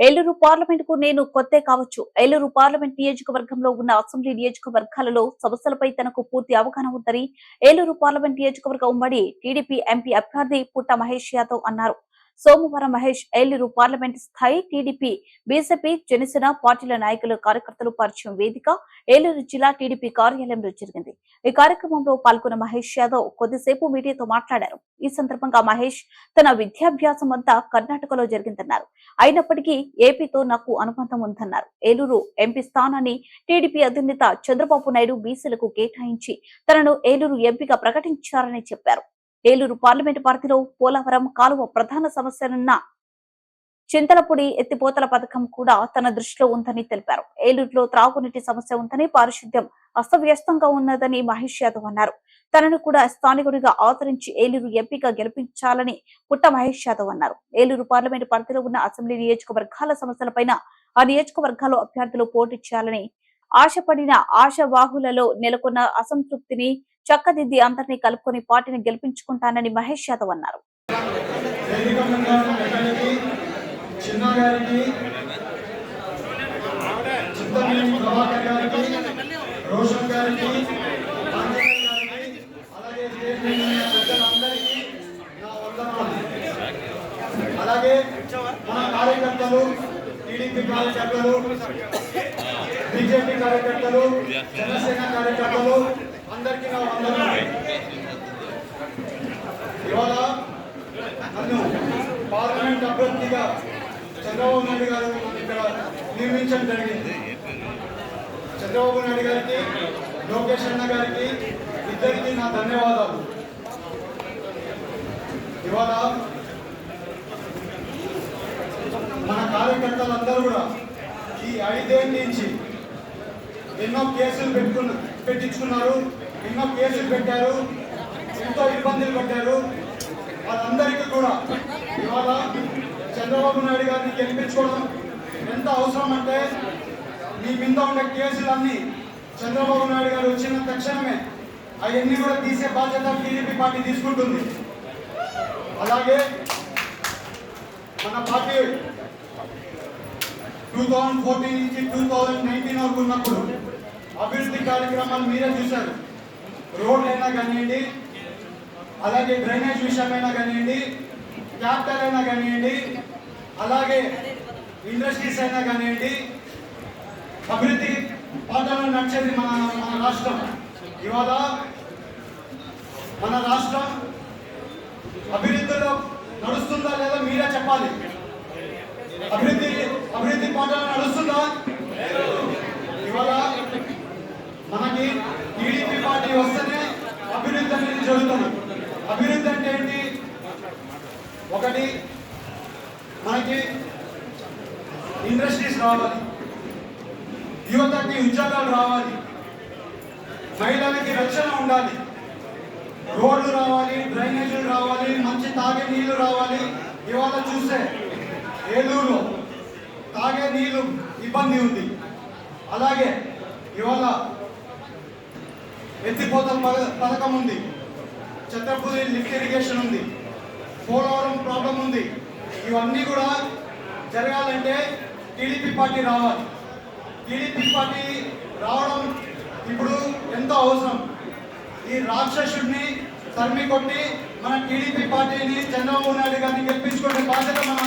ఏలూరు పార్లమెంట్కు నేను కొత్తే కావచ్చు. ఏలూరు పార్లమెంట్ నియోజకవర్గంలో ఉన్న అసెంబ్లీ నియోజకవర్గాలలో సమస్యలపై తనకు పూర్తి అవగాహన ఉందని ఏలూరు పార్లమెంట్ నియోజకవర్గ ఉమ్మడి టీడీపీ ఎంపీ అభ్యర్థి పుట్ట మహేష్ యాదవ్ అన్నారు. సోమవారం మహేష్ ఏలూరు పార్లమెంట్ స్థాయి టీడీపీ బీజేపీ జనసేన పార్టీల నాయకులు కార్యకర్తలు పరిచయం వేదిక ఏలూరు జిల్లా టీడీపీ కార్యాలయంలో జరిగింది. ఈ కార్యక్రమంలో పాల్గొన్న మహేష్ యాదవ్ కొద్దిసేపు మీడియాతో మాట్లాడారు. ఈ సందర్భంగా మహేష్ తన విద్యాభ్యాసం అంతా కర్ణాటకలో జరిగిందన్నారు. అయినప్పటికీ ఏపీతో నాకు అనుబంధం ఉందన్నారు. ఏలూరు ఎంపీ స్థానాన్ని టీడీపీ అధినేత చంద్రబాబు నాయుడు బీసీలకు కేటాయించి తనను ఏలూరు ఎంపీగా ప్రకటించారని చెప్పారు. ఏలూరు పార్లమెంటు పరిధిలో పోలవరం కాలువ ప్రధాన సమస్యనున్న చింతలపూడి ఎత్తిపోతల పథకం కూడా తన దృష్టిలో ఉందని తెలిపారు. ఏలూరులో త్రాగునీటి సమస్య ఉందని పారిశుద్ధ్యం అస్తవ్యస్తంగా ఉన్నదని మహేష్ యాదవ్ అన్నారు. తనను కూడా స్థానికుడిగా ఆదరించి ఏలూరు ఎంపీగా గెలిపించాలని పుట్ట మహేష్ యాదవ్ అన్నారు. ఏలూరు పార్లమెంటు పరిధిలో ఉన్న అసెంబ్లీ నియోజకవర్గాల సమస్యలపైన ఆ నియోజకవర్గాల్లో అభ్యర్థులు పోటీ చేయాలని ఆశపడిన ఆశవాహులలో నెలకొన్న అసంతృప్తిని చక్కదిద్ది అందరినీ కలుపుకొని పార్టీని గెలిపించుకుంటానని మహేష్ యాదవ్ అన్నారు. అలాగే మన కార్యకర్తలు టీడీపీ కార్యకర్తలు బీజేపీ కార్యకర్తలు జనసేన కార్యకర్తలు అందరికీ నా వందనాలు. ఇవాళ నన్ను పార్లమెంట్ అభ్యర్థిగా చంద్రబాబు నాయుడు గారు ఇక్కడ నియమించడం జరిగింది. చంద్రబాబు నాయుడు గారికి లోకేష్ అన్న గారికి ఇద్దరికి నా ధన్యవాదాలు. ఇవాళ మన కార్యకర్తలందరూ కూడా ఈ ఐదేళ్ళ నుంచి ఎన్నో కేసులు పెట్టుకున్న పెట్టించుకున్నారు. ఎన్నో కేసులు పెట్టారు. ఎంతో ఇబ్బందులు పెట్టారు వాళ్ళందరికీ కూడా ఇవాళ చంద్రబాబు నాయుడు గారిని గెలిపించుకోవడం ఎంత అవసరం అంటే మీ మీద ఉండే కేసులన్నీ చంద్రబాబు నాయుడు గారు వచ్చిన తక్షణమే అవన్నీ కూడా తీసే బాధ్యత టీడీపీ పార్టీ తీసుకుంటుంది. అలాగే మన పార్టీ టూ థౌజండ్ ఫోర్టీన్ నుంచి టూ థౌజండ్ నైన్టీన్ వరకు ఉన్నప్పుడు అభివృద్ధి కార్యక్రమాలు మీరే చూశారు. రోడ్లు అయినా కానివ్వండి అలాగే డ్రైనేజ్ విషయమైనా కానివ్వండి క్యాపిటల్ అయినా కానివ్వండి అలాగే ఇండస్ట్రీస్ అయినా కానివ్వండి అభివృద్ధి పాటలో నడిచేది మన మన రాష్ట్రం. ఇవాళ మన రాష్ట్రం అభివృద్ధిలో నడుస్తుందా లేదా మీరే చెప్పాలి. అభివృద్ధి అభివృద్ధి పాటలో నడుస్తుందా ఇవాళ పార్టీ టీడీపీ పార్టీ వస్తేనే అభివృద్ధి అనేది జరుగుతుంది. అభివృద్ధి అంటే ఏంటి? ఒకటి మనకి ఇండస్ట్రీస్ రావాలి. యువతకి ఉద్యోగాలు రావాలి. మహిళలకి రక్షణ ఉండాలి. రోడ్లు రావాలి డ్రైనేజీలు రావాలి మంచి తాగే నీళ్ళు రావాలి. ఇవాళ చూస్తే ఏలూరులో తాగే నీళ్ళు ఇబ్బంది ఉంది. అలాగే ఇవాళ ఎత్తిపోతల పథకం ఉంది. ఛత్రపతి లిఫ్ట్ ఇరిగేషన్ ఉంది. పోలవరం ప్రాబ్లం ఉంది. ఇవన్నీ కూడా జరగాలంటే టీడీపీ పార్టీ రావాలి. టీడీపీ పార్టీ రావడం ఇప్పుడు ఎంతో అవసరం. ఈ రాక్షసుడిని తరిమి కొట్టి మన టీడీపీ పార్టీని చంద్రబాబు నాయుడు గారిని గెలిపించుకునే బాధ్యత మన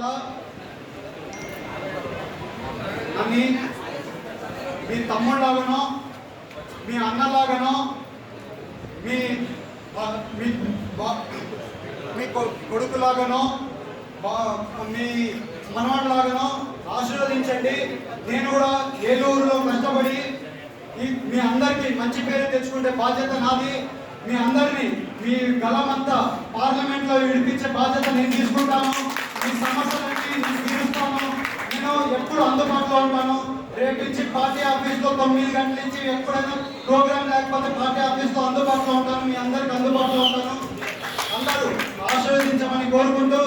ఇవాళ అని మీ తమ్ముళ్ళలాగానో మీ అన్నలాగానో మీ మీ మీ కొడుకులాగాను బా- మీ మనవాడిలాగానో ఆశీర్వదించండి. నేను కూడా ఏలూరులో కష్టపడి మీ అందరికీ మంచి పేరు తెచ్చుకుంటే బాధ్యత నాది. మీ అందరినీ మీ గలమంతా పార్లమెంట్లో విడిపించే బాధ్యత నేను తీసుకుంటాను. మీ తీరుస్తాను నేను ఎప్పుడు అందుబాటులో ఉంటాను రేపు నుంచి పార్టీ ఆఫీస్లో తొమ్మిది గంటల నుంచి ఎప్పుడైనా ప్రోగ్రామ్ లేకపోతే పార్టీ ఆఫీస్లో అందుబాటులో ఉంటాను మీ అందరికి అందుబాటులో ఉంటాను అందరూ ఆశీర్వదించమని కోరుకుంటూ